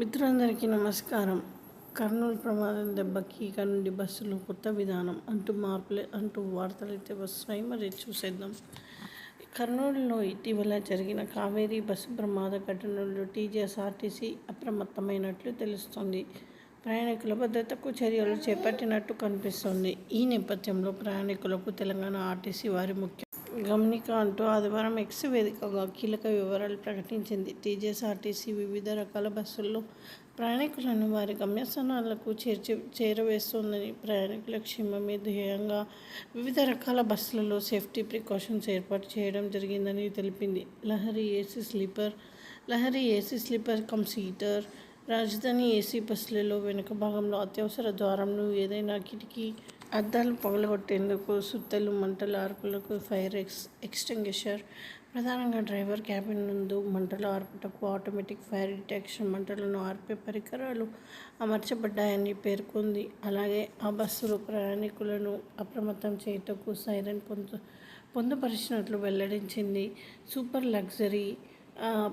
మిత్రులందరికీ నమస్కారం. కర్నూలు ప్రమాదం దెబ్బకి ఇక నుండి బస్సులు కొత్త విధానం అంటూ మార్పులే అంటూ వార్తలు అయితే వస్తాయి మరి చూసేద్దాం. కర్నూలులో ఇటీవల జరిగిన కావేరీ బస్సు ప్రమాద ఘటనలో టీజీఎస్ఆర్టీసీ అప్రమత్తమైనట్లు తెలుస్తోంది. ప్రయాణికుల భద్రతకు చర్యలు చేపట్టినట్టు కనిపిస్తోంది. ఈ నేపథ్యంలో ప్రయాణికులకు తెలంగాణ ఆర్టీసీ వారి ముఖ్య గమనిక అంటూ ఆదివారం ఎక్స్ వేదికగా కీలక వివరాలు ప్రకటించింది. టీజీఎస్ఆర్టీసీ వివిధ రకాల బస్సుల్లో ప్రయాణికులను వారి గమ్యస్థానాలకు చేర్చి చేరవేస్తోందని ప్రయాణికుల క్షేమమే ధ్యేయంగా వివిధ రకాల బస్సులలో సేఫ్టీ ప్రికాషన్స్ ఏర్పాటు చేయడం జరిగిందని తెలిపింది. Lahari AC sleeper Lahari AC sleeper cum seater Rajdhani AC బస్సులలో వెనుక భాగంలో అత్యవసర ద్వారంను ఏదైనా కిటికీ అద్దాలు పగలగొట్టేందుకు సుత్తెలు మంటల ఆర్పులకు ఫైర్ ఎక్స్ ఎక్స్టింగ్విషర్ ప్రధానంగా డ్రైవర్ క్యాబిన్ నందు మంటలు ఆర్పుటకు ఆటోమేటిక్ ఫైర్ డిటెక్షన్ మంటలను ఆర్పే పరికరాలు అమర్చబడ్డాయని పేర్కొంది. అలాగే ఆ బస్సులో ప్రయాణికులను అప్రమత్తం చేయుటకు సైరన్ పొందు పొందుపరిచినట్లు వెల్లడించింది. సూపర్ లగ్జరీ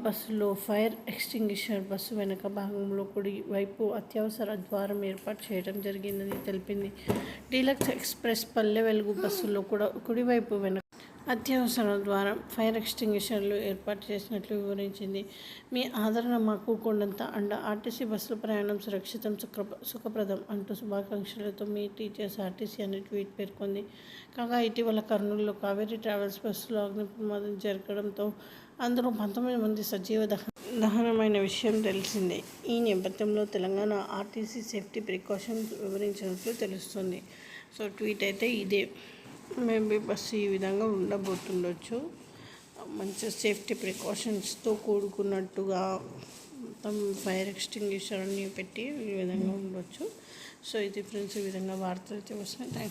బస్సులో ఫైర్ ఎక్స్టింగ్విషర్ బస్సు వెనక భాగంలో కుడి వైపు అత్యవసర ద్వారం ఏర్పాటు చేయడం జరిగిందని తెలిపింది. డీలక్స్ ఎక్స్ప్రెస్ పల్లె వెలుగు బస్సులో కూడా కుడివైపు వెనక అత్యవసర ద్వారా ఫైర్ ఎక్స్టింగ్విషర్లు ఏర్పాటు చేసినట్లు వివరించింది. మీ ఆదరణ మాకు కొండంత అండ ఆర్టీసీ బస్సుల ప్రయాణం సురక్షితం సుఖ సుఖప్రదం అంటూ శుభాకాంక్షలతో మీ టీచర్స్ ఆర్టీసీ అని ట్వీట్ పేర్కొంది. కాగా ఇటీవల కర్నూలులో కావేరీ ట్రావెల్స్ బస్సులో అగ్ని ప్రమాదం జరగడంతో అందులో పంతొమ్మిది మంది సజీవ దహ దహనమైన విషయం తెలిసిందే. ఈ నేపథ్యంలో తెలంగాణ ఆర్టీసీ సేఫ్టీ ప్రికాషన్స్ వివరించినట్లు తెలుస్తుంది. సో ట్వీట్ అయితే ఇదే. మేబీ బస్సు ఈ విధంగా ఉండబోతుండొచ్చు. మంచి సేఫ్టీ ప్రికాషన్స్తో కూడుకున్నట్టుగా మొత్తం ఫైర్ ఎక్స్టింగ్విషర్ అన్ని పెట్టి ఈ విధంగా ఉండొచ్చు. సో ఇది ఫ్రెండ్స్ ఈ విధంగా వార్తలు అయితే వస్తున్నాయి. థ్యాంక్స్